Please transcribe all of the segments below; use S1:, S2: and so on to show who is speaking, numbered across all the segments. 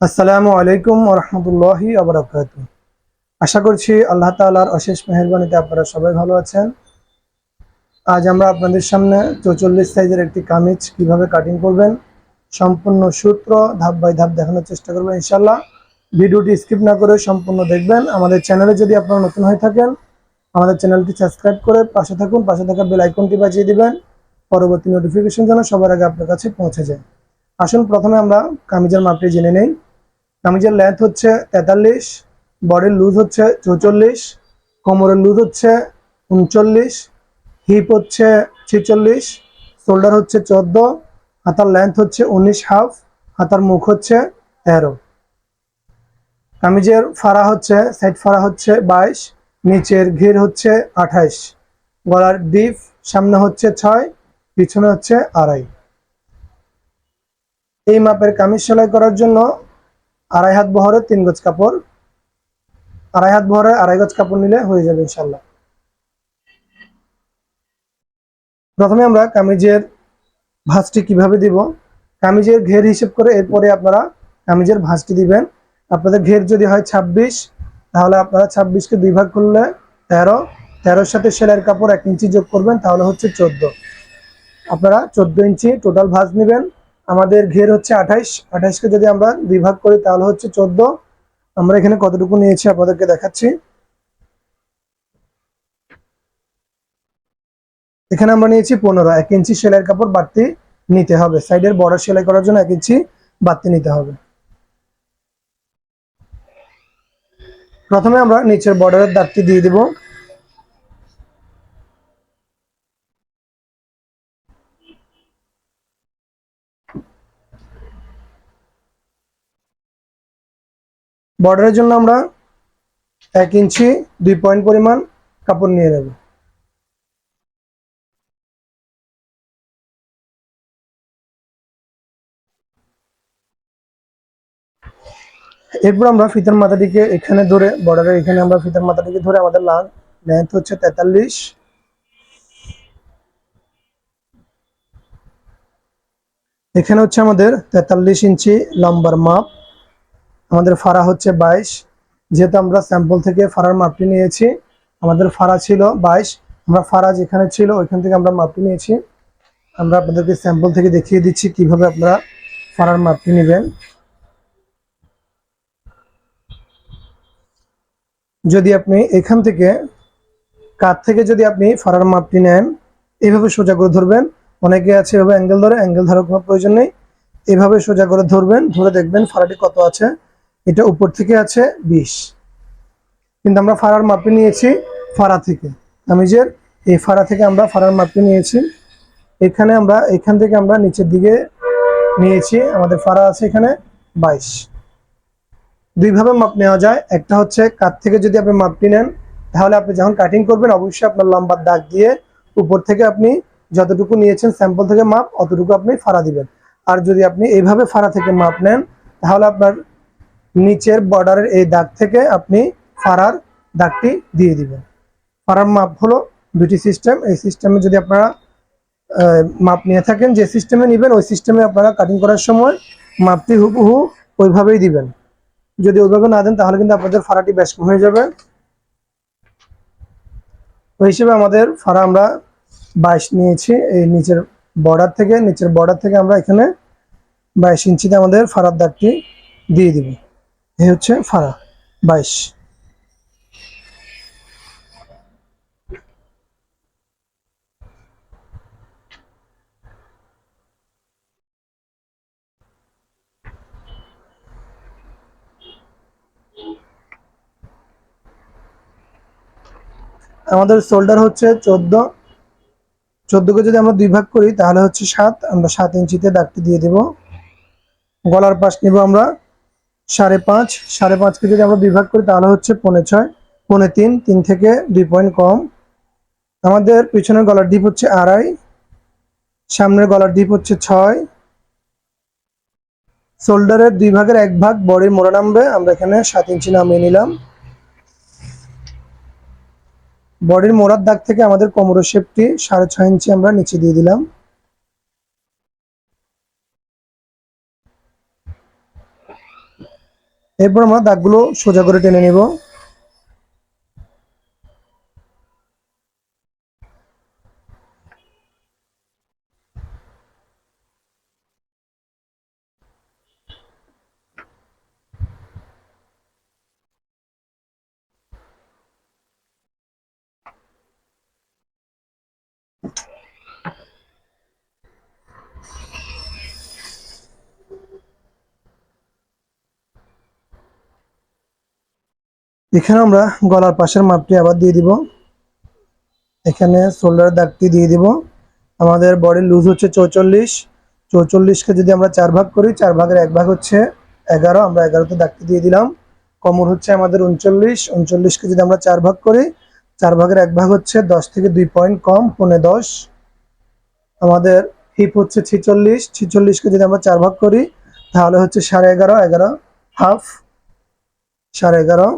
S1: আসসালামু আলাইকুম রহমতুল্লাহি আবরাকাত আশা করছি আল্লাহ তাআলার অশেষ মেহরবানিতে আপনারা সবাই ভালো আছেন। আজ আমরা আপনাদের সামনে চৌচল্লিশ সাইজের একটি কামিজ কীভাবে কাটিং করবেন, সম্পূর্ণ সূত্র ধাপ বাই ধাপ দেখানোর চেষ্টা করবেন ইনশাল্লাহ ভিডিওটি স্কিপ না করে সম্পূর্ণ দেখবেন। আমাদের চ্যানেলে যদি আপনারা নতুন হয়ে থাকেন, আমাদের চ্যানেলটি সাবস্ক্রাইব করে পাশে থাকুন, পাশে থাকা বেল আইকনটি বাজিয়ে দিবেন। পরবর্তী নোটিফিকেশন যেন সবার আগে আপনার কাছে পৌঁছে যায়। আসুন, প্রথমে আমরা কামিজের মাপটি জেনে নেই। কামিজের লেন্থ হচ্ছে তেতাল্লিশ, বডির লুজ হচ্ছে চৌচল্লিশ, কোমরের লুজ হচ্ছে উনচল্লিশ হিপ হচ্ছে ছেচল্লিশ শোল্ডার হচ্ছে চোদ্দ, হাতার লেন্থ হচ্ছে উনিশ হাফ হাতার মুখ হচ্ছে তেরো। কামিজের ফাড়া হচ্ছে সাইড ফাড়া হচ্ছে বাইশ, নিচের ঘির হচ্ছে আঠাইশ, গলার ডিপ সামনে হচ্ছে ছয়, পিছনে হচ্ছে আড়াই। এই মাপের কামিজ সেলাই করার জন্য আড়াই হাত বহরের তিন গজ কাপড়। আড়াই হাত বহরের আড়াই গজ কাপড় নিলে হয়ে যাবে ইনশাল্লাহ প্রথমে আমরা কামিজের ভাঁজটি কীভাবে দিব? কামিজের ঘের হিসেব করে এরপরে আপনারা কামিজের ভাঁজটি দিবেন। আপনাদের ঘের যদি হয় ছাব্বিশ, তাহলে আপনারা ছাব্বিশকে দুই ভাগ করলে তেরো। তেরোর সাথে সেলাইয়ের কাপড় এক ইঞ্চি যোগ করবেন, তাহলে হচ্ছে চোদ্দ। আপনারা চোদ্দ ইঞ্চি টোটাল ভাঁজ নেবেন। আমাদের ঘের হচ্ছে আঠাইশ। আঠাইশকে যদি আমরা দুই ভাগ করি তাহলে হচ্ছে চোদ্দ। আমরা এখানে কতটুকু নিয়েছি আপনাদেরকে দেখাচ্ছি। এখানে আমরা নিয়েছি পনেরো। এক ইঞ্চি সেলাইয়ের কাপড় বাড়তি নিতে হবে। সাইডের বড় সেলাই করার জন্য এক ইঞ্চি বাড়তি নিতে হবে। প্রথমে আমরা নিচের বর্ডারের দাগটি দিয়ে দিব। বর্ডারের জন্য আমরা এক ইঞ্চি, দুই পয়েন্ট পরিমাণ কাপড় নিয়ে নেব। এরপর আমরা ফিতার মাথাটিকে এখানে ধরে বর্ডারের এখানে আমরা ফিতার মাথাটিকে ধরে, আমাদের লাল লেন্থ হচ্ছে তেতাল্লিশ। এখানে হচ্ছে আমাদের তেতাল্লিশ ইঞ্চি লম্বার মাপ। আমাদের ফাড়া হচ্ছে বাইশ। যেহেতু আমরা স্যাম্পল থেকে ফাড়ার মাপটি নিয়েছি, আমাদের ফাড়া ছিল বাইশ। আমরা ফাড়া যেখানে ছিল ওইখান থেকে আমরা মাপটি নিয়েছি। আমরা আপনাদেরকে স্যাম্পল থেকে দেখিয়ে দিচ্ছি কীভাবে আপনারা ফাড়ার মাপটি নেবেন। যদি আপনি এখান থেকে কাত থেকে যদি আপনি ফাড়ার মাপটি নেন এইভাবে সোজা করে ধরবেন। অনেকে আছে এভাবে অ্যাঙ্গেল ধরে অ্যাঙ্গেল ধরার কোনো প্রয়োজন নেই। এভাবে সোজা করে ধরবেন, ধরে দেখবেন ফাড়াটি কত আছে। এটা উপর থেকে আছে বিশ। কিন্তু আমরা ফাড়ার মাপটি নিয়েছি ফাড়া থেকে। কামিজের এই ফাড়া থেকে আমরা ফাড়ার মাপটি নিয়েছি। এখানে আমরা, এখান থেকে আমরা নিচের দিকে নিয়েছি। আমাদের ফাড়া আছে এখানে বাইশ। দুইভাবে মাপ নেওয়া যায়। একটা হচ্ছে কাত থেকে যদি আপনি মাপটি নেন, তাহলে আপনি যখন কাটিং করবেন, অবশ্যই আপনার লম্বার দাগ দিয়ে উপর থেকে আপনি যতটুকু নিয়েছেন স্যাম্পল থেকে মাপ, অতটুকু আপনি ফাড়া দিবেন। আর যদি আপনি এইভাবে ফাড়া থেকে মাপ নেন, তাহলে আপনার নিচের বর্ডারের এই দাগ থেকে আপনি ফাড়ার দাগটি দিয়ে দিবেন। ফাড়ার মাপ হলো দুটি সিস্টেম এই সিস্টেমে যদি আপনারা মাপ নিয়ে থাকেন, যে সিস্টেমে নেবেন, ওই সিস্টেমে আপনারা কাটিং করার সময় মাপটি হুবহু ওইভাবেই দিবেন। যদি ওইভাবে না দেন, তাহলে কিন্তু আপনাদের ফাড়াটি কম হয়ে যাবে। ওই হিসেবে আমাদের ফাড়া আমরা বাইশ নিয়েছি। এই নিচের বর্ডার থেকে, নিচের বর্ডার থেকে আমরা এখানে বাইশ ইঞ্চিতে আমাদের ফাড়ার দাগটি দিয়ে দিব। এই হচ্ছে ফাড়া বাইশ। আমাদের শোল্ডার হচ্ছে চোদ্দ। চোদ্দকে যদি আমরা দুই ভাগ করি, তাহলে হচ্ছে সাত। আমরা সাত ইঞ্চিতে দাগটি দিয়ে দেব। গলার পাশ নিব আমরা সাড়ে পাঁচ, সাড়ে পাঁচকে যদি আমরা দুই ভাগ করি তাহলে হচ্ছে পৌনে ছয়, পৌনে তিন তিন থেকে দুই পয়েন্ট কম। আমাদের পিছনের গলার ডিপ হচ্ছে আড়াই, সামনের গলার ডিপ হচ্ছে ছয়। শোল্ডারের দুই ভাগের এক ভাগ বডির মোড়া নামবে, আমরা এখানে সাত ইঞ্চি নামিয়ে নিলাম। বডির মোড়ার দাগ থেকে আমাদের কোমরের শেপটি সাড়ে ছয় ইঞ্চি আমরা নিচে দিয়ে দিলাম। এরপর আমরা দাগগুলো সোজা করে টেনে নিব। এখানে আমরা গলার পাশের মাপটি আবার দিয়ে দিব। এখানে শোল্ডার দাগটি দিয়ে দিব। আমাদের বডির লুজ হচ্ছে চৌচল্লিশ। চৌচল্লিশকে যদি আমরা চার ভাগ করি, চার ভাগের এক ভাগ হচ্ছে এগারো। আমরা এগারোতে দাগটি দিয়ে দিলাম। কমর হচ্ছে আমাদের উনচল্লিশ। উনচল্লিশকে যদি আমরা চার ভাগ করি, চার ভাগের এক ভাগ হচ্ছে দশ থেকে দুই পয়েন্ট কম, পৌনে দশ। আমাদের হিপ হচ্ছে ছিচল্লিশ। ছিচল্লিশকে যদি আমরা চার ভাগ করি, তাহলে হচ্ছে সাড়ে এগারো এগারো হাফ সাড়ে এগারো।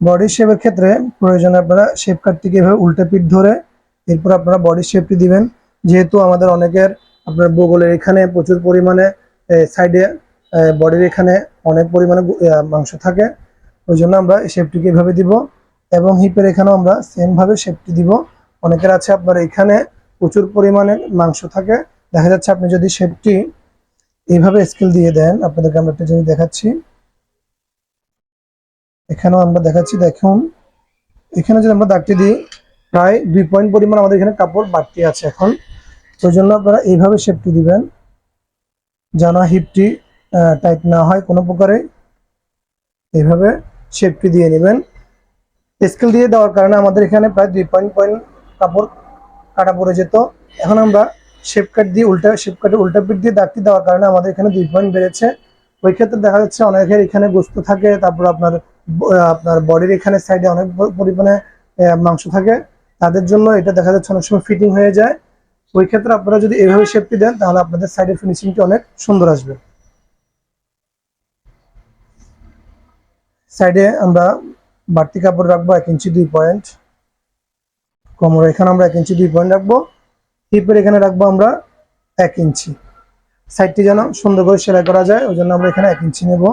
S1: বডি শেপের ক্ষেত্রে প্রয়োজনে আপনারা শেপ কাটটিকে এভাবে উল্টে পিঠ ধরে এরপর আপনারা বডি শেপটি দিবেন। যেহেতু আমাদের অনেকের আপনার বগলের এখানে প্রচুর পরিমাণে সাইডে বডির এখানে অনেক পরিমাণে মাংস থাকে। ওই জন্য আমরা শেপটিকে এভাবে দিব এবং হিপের এখানেও আমরা সেমভাবে শেপটি দিব। অনেকের আছে আপনার এখানে প্রচুর পরিমাণে মাংস থাকে। দেখা যাচ্ছে আপনি যদি শেপটি এইভাবে স্কেল দিয়ে দেন, আপনাদেরকে আমরা একটা জিনিস দেখাচ্ছি। এখানেও আমরা দেখাচ্ছি, দেখুন। এখানে যদি আমরা দাগটি দিই, প্রায় দুই পয়েন্ট পরিমাণ আমাদের এখানে কাপড় বাড়তি আছে এখন। ওই জন্য আপনারা এইভাবে শেপটি দিবেন, যেন হিপটি টাইট না হয় কোনো প্রকারে। এইভাবে শেপটি দিয়ে নেবেন। স্কেল দিয়ে দেওয়ার কারণে আমাদের এখানে প্রায় দুই পয়েন্ট পয়েন্ট কাপড় কাটা পড়ে যেত। এখন আমরা শেপ কাট দিয়ে উল্টা শেপ কাটে উল্টা পিঠ দিয়ে দাগটি দেওয়ার কারণে আমাদের এখানে দুই পয়েন্ট বেড়েছে। ওই ক্ষেত্রে দেখা যাচ্ছে অনেকের এখানে গোস্ত থাকে, তারপর আপনার আপনার বডির এখানে সাইডে অনেক পরিমাণে মাংস থাকে। তাদের জন্য এটা দেখা যাচ্ছে অনেক সময় ফিটিং হয়ে যায়। ওই ক্ষেত্রে আপনারা যদি এভাবে শেপটি দেন, তাহলে আপনাদের সাইডের ফিনিশিংটি অনেক সুন্দর আসবে। সাইডে আমরা বাড়তি কাপড় রাখব, এক ইঞ্চি দুই পয়েন্ট কোমর এখানে আমরা এক ইঞ্চি দুই পয়েন্ট রাখব। হিপের এখানে রাখব আমরা এক ইঞ্চি সাইডটি যেন সুন্দর করে সেলাই করা যায়, ওই জন্য আমরা এখানে এক ইঞ্চি নেব।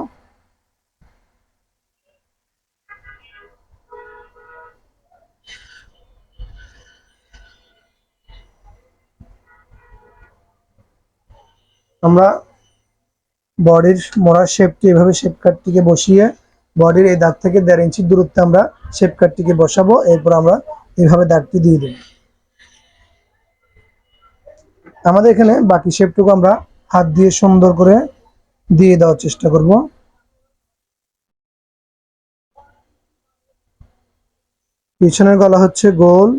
S1: আমরা বডির মোড়ার শেপটি এভাবে শেপ কাটটিকে বসিয়ে বডির এই দাগ থেকে দেড় ইঞ্চি দূরত্বে আমরা শেপ কাটটিকে বসাবো, এরপর আমরা এইভাবে দাগটি দিয়ে দেব। আমাদের এখানে বাকি শেপটুকু আমরা হাত দিয়ে সুন্দর করে দিয়ে দেওয়ার চেষ্টা করব। পিছনের গলা হচ্ছে গোল,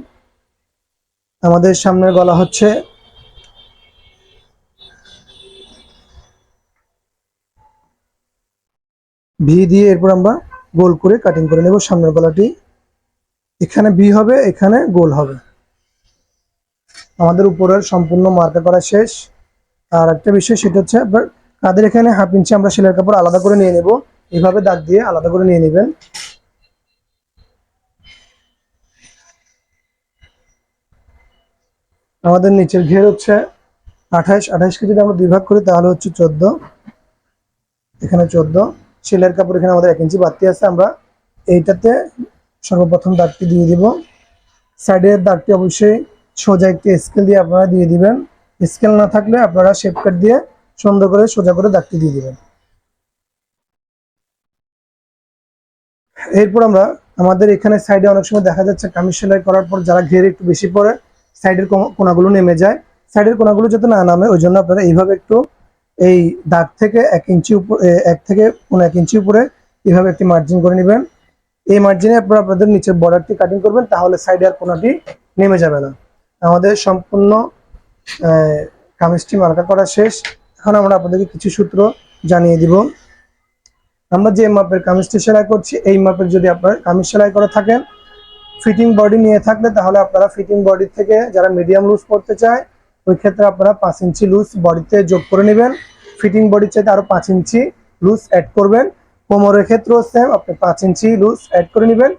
S1: আমাদের সামনের গলা হচ্ছে ভি দিয়ে এরপর আমরা গোল করে কাটিং করে নেব। সামনের গলাটি এখানে ভি হবে, এখানে গোল হবে। আমাদের উপরের সম্পূর্ণ মার্কা করা শেষ। আর একটা বিষয় সেটা হচ্ছে, আপনার কাদের এখানে হাফ ইঞ্চি আমরা সেলের কাপড় আলাদা করে নিয়ে নেব। এইভাবে দাগ দিয়ে আলাদা করে নিয়ে নেবেন। আমাদের নিচের ঘের হচ্ছে আঠাইশ আঠাইশকে যদি আমরা দুই ভাগ করি, তাহলে হচ্ছে চোদ্দ। এখানে চোদ্দ। সেলের কাপড় এখানে আমাদের এক ইঞ্চি বাড়তি আছে, আমরা এইটাতে সর্বপ্রথম দাগটি দিয়ে দিব। সাইডের দাগটি অবশ্যই সোজা একটি স্কেল দিয়ে আপনারা দিয়ে দিবেন। স্কেল না থাকলে আপনারা শেপ কাট দিয়ে সুন্দর করে সোজা করে দাগটি দিয়ে দিবেন। এরপর আমরা আমাদের এখানে সাইডে অনেক সময় দেখা যাচ্ছে কামিজ সেলাই করার পর যারা ঘের একটু বেশি পরে সাইডের কোনাগুলো নেমে যায়। সাইডের কোনাগুলো যাতে না নামে, ওই জন্য আপনারা এইভাবে একটু এই দাগ থেকে এক ইঞ্চি উপর এক থেকে পনেরো এক ইঞ্চি উপরে এইভাবে একটি মার্জিন করে নেবেন। এই মার্জিনে আপনারা আপনাদের নিচের বর্ডারটি কাটিং করবেন, তাহলে সাইডে আর কোনাটি নেমে যাবে না। আমাদের সম্পূর্ণ কামিজটি মার্কা করা শেষ। এখন আমরা আপনাদেরকে কিছু সূত্র জানিয়ে দিব। আমরা যে মাপের কামিজটি সেলাই করছি, এই মাপের যদি আপনার কামিজ সেলাই করে থাকেন ফিটিং বডি নিয়ে থাকলে তাহলে আপনারা ফিটিং বডি থেকে যারা মিডিয়াম লুজ করতে চায় ওই ক্ষেত্রে আপনারা পাঁচ ইঞ্চি লুজ বডিতে যোগ করে নেবেন। ফিটিং বডির চাইতে আরও পাঁচ ইঞ্চি লুজ অ্যাড করবেন। কোমরের ক্ষেত্রেও সেম আপনি পাঁচ ইঞ্চি লুজ অ্যাড করে নেবেন।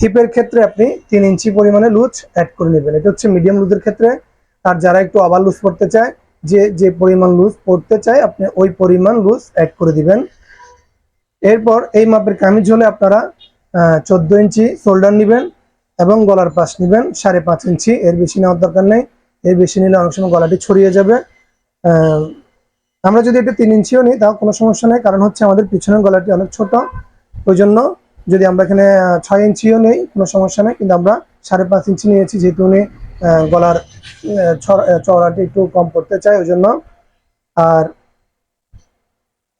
S1: হিপের ক্ষেত্রে আপনি তিন ইঞ্চি পরিমাণে লুজ অ্যাড করে নেবেন। এটা হচ্ছে মিডিয়াম লুজের ক্ষেত্রে। আর যারা একটু আবার লুজ পড়তে চায়, যে যে পরিমাণ লুজ পড়তে চায়, আপনি ওই পরিমাণ লুজ অ্যাড করে দিবেন। এরপর এই মাপের কামিজ হলে আপনারা চোদ্দ ইঞ্চি শোল্ডার নেবেন এবং গলার পাশ নেবেন। সাড়ে পাঁচ ইঞ্চি, এর বেশি নেওয়ার দরকার নেই। এর বেশি নিলে অনেক সময় গলাটি ছড়িয়ে যাবে। আমরা যদি এটা তিন ইঞ্চিও নিই, তাও কোনো সমস্যা নেই, কারণ হচ্ছে আমাদের পিছনের গলাটি অনেক ছোট। ওই জন্য যদি আমরা এখানে ছয় ইঞ্চিও নেই, কোনো সমস্যা নেই, কিন্তু আমরা সাড়ে পাঁচ ইঞ্চি নিয়েছি, যেহেতু উনি গলার চওড়াটি একটু কম করতে চাই ওই জন্য। আর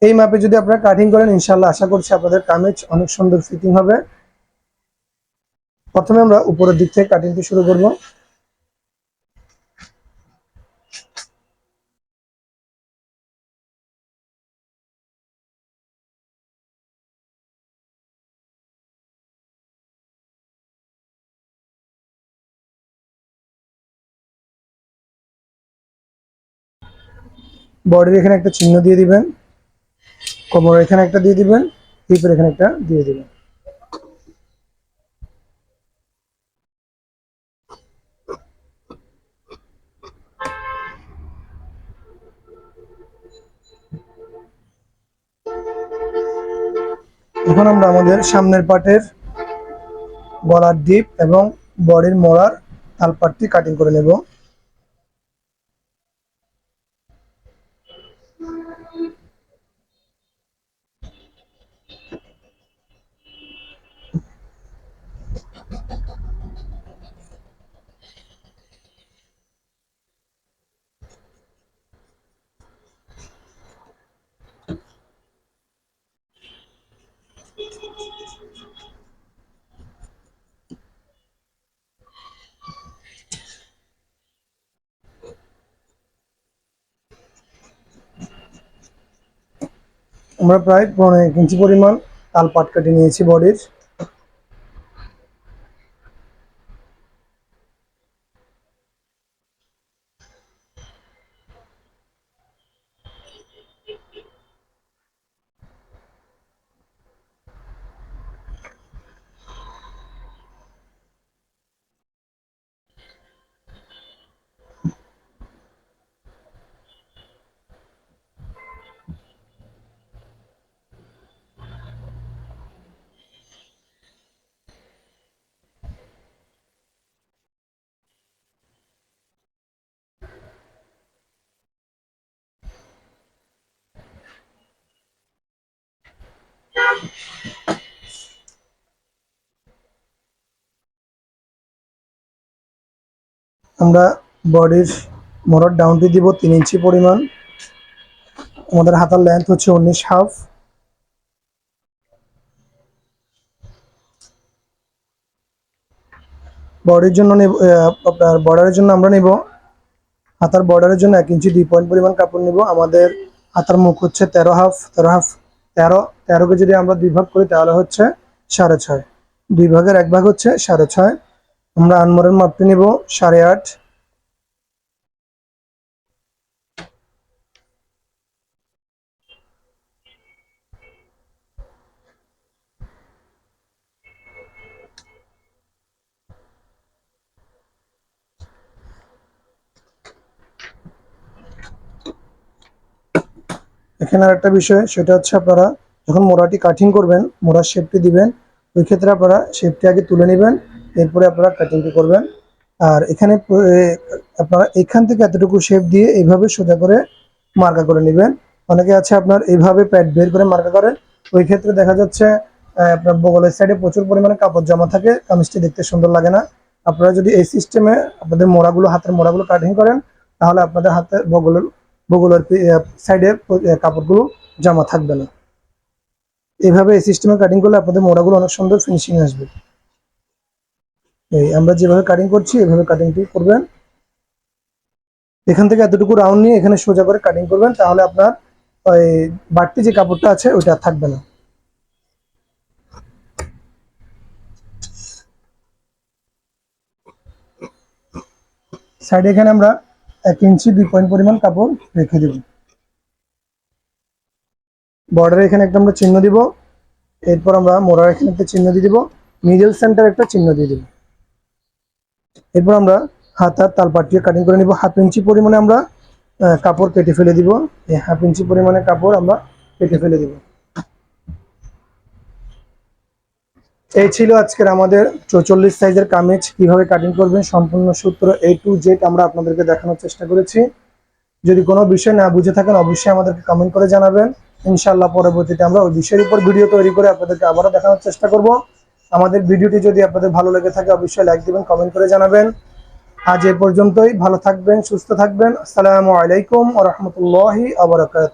S1: এই মাপে যদি আপনারা কাটিং করেন ইনশাল্লাহ আশা করছি আপনাদের কামিজ অনেক সুন্দর ফিটিং হবে। প্রথমে আমরা উপরের দিক থেকে কাটিংটি শুরু করব। বডির এখানে একটা চিহ্ন দিয়ে দিবেন কোমর এখানে একটা দিয়ে দিবেন হিপের এখানে একটা দিয়ে দিবেন। এখন আমরা আমাদের সামনের পাটের গলার ডিপ এবং বডির মোড়ার তালপাটটি কাটিং করে নেব। আমরা প্রায় পনেরো ইঞ্চি পরিমাণ তাল পাট কাটি নিয়েছি বডির। আমরা বডির মোড়ার ডাউনটি দিব তিন ইঞ্চি পরিমাণ। আমাদের হাতার লেন্থ হচ্ছে উনিশ হাফ বডির জন্য নেব আপনার বর্ডারের জন্য আমরা নেব। হাতার বর্ডারের জন্য এক ইঞ্চি দুই পয়েন্ট পরিমাণ কাপড় নিব। আমাদের হাতার মুখ হচ্ছে তেরো হাফ তেরো হাফ তেরো, তেরোকে যদি আমরা দুই ভাগ করি তাহলে হচ্ছে সাড়ে ছয়। দুই ভাগের এক ভাগ হচ্ছে সাড়ে ছয়। আমরা আনমোরের মাপটি নিব সাড়ে আট। এখানে আর একটা বিষয়, সেটা হচ্ছে আপনারা যখন মোড়াটি কাটিং করবেন, মোড়ার শেপটি দিবেন, ওই ক্ষেত্রে আপনারা শেপটি আগে তুলে নেবেন। এরপরে আপনারা কাটিংটি করবেন। আর এখানে আপনারা এখান থেকে এতটুকু শেপ দিয়ে এইভাবে সোজা করে মার্কা করে নেবেন। অনেকে আছে আপনার এইভাবে প্যাড বের করে মার্কা করেন ওই ক্ষেত্রে দেখা যাচ্ছে আপনার বগলের সাইডে প্রচুর পরিমাণে কাপড় জমা থাকে, কামিজটি দেখতে সুন্দর লাগে না। আপনারা যদি এই সিস্টেমে আপনাদের মোড়াগুলো, হাতের মোড়াগুলো কাটিং করেন, তাহলে আপনাদের হাতে বগলের বগলের সাইডে কাপড়গুলো জমা থাকবে না। এইভাবে এই সিস্টেমে কাটিং করলে আপনাদের মোড়াগুলো অনেক সুন্দর ফিনিশিং আসবে। এই, আমরা যেভাবে কাটিং করছি এইভাবে কাটিংটি করবেন। এখান থেকে এতটুকু রাউন্ড নিয়ে এখানে সোজা করে কাটিং করবেন, তাহলে আপনার ওই বাড়তি যে কাপড়টা আছে, ওইটা থাকবে না। সাইডে এখানে আমরা এক ইঞ্চি দুই পয়েন্ট পরিমাণ কাপড় রেখে দেব। বর্ডারে এখানে একটা আমরা চিহ্ন দিব। এরপর আমরা মোড়ার এখানে একটা চিহ্ন দিয়ে দিব। মিডল সেন্টার একটা চিহ্ন দিয়ে দিব। এরপর আমরা হাতার তাল পাটিয়ে কাটিং করে নিব। হাফ ইঞ্চি পরিমাণে আমরা কাপড় কেটে ফেলে দিব। এই হাফ ইঞ্চি পরিমাণে কাপড় আমরা কেটে ফেলে দিব। এই ছিল আজকের আমাদের চৌচল্লিশ সাইজের কামিজ। কীভাবে কাটিং করবেন? সম্পূর্ণ সূত্র এ টু জেড আমরা আপনাদেরকে দেখানোর চেষ্টা করেছি। যদি কোনো বিষয় না বুঝে থাকেন, অবশ্যই আমাদেরকে কমেন্ট করে জানাবেন। ইনশাআল্লাহ পরবর্তীতে আমরা ওই বিষয়ের উপর ভিডিও তৈরি করে আপনাদেরকে আবারও দেখানোর চেষ্টা করব। আমাদের ভিডিওটি যদি আপনাদের ভালো লেগে থাকে, অবশ্যই লাইক দিবেন কমেন্ট করে জানাবেন। আজ এ পর্যন্তই, ভালো থাকবেন, সুস্থ থাকবেন। আসসালামু আলাইকুম আ রহমতুল্লাহি আবরাকাত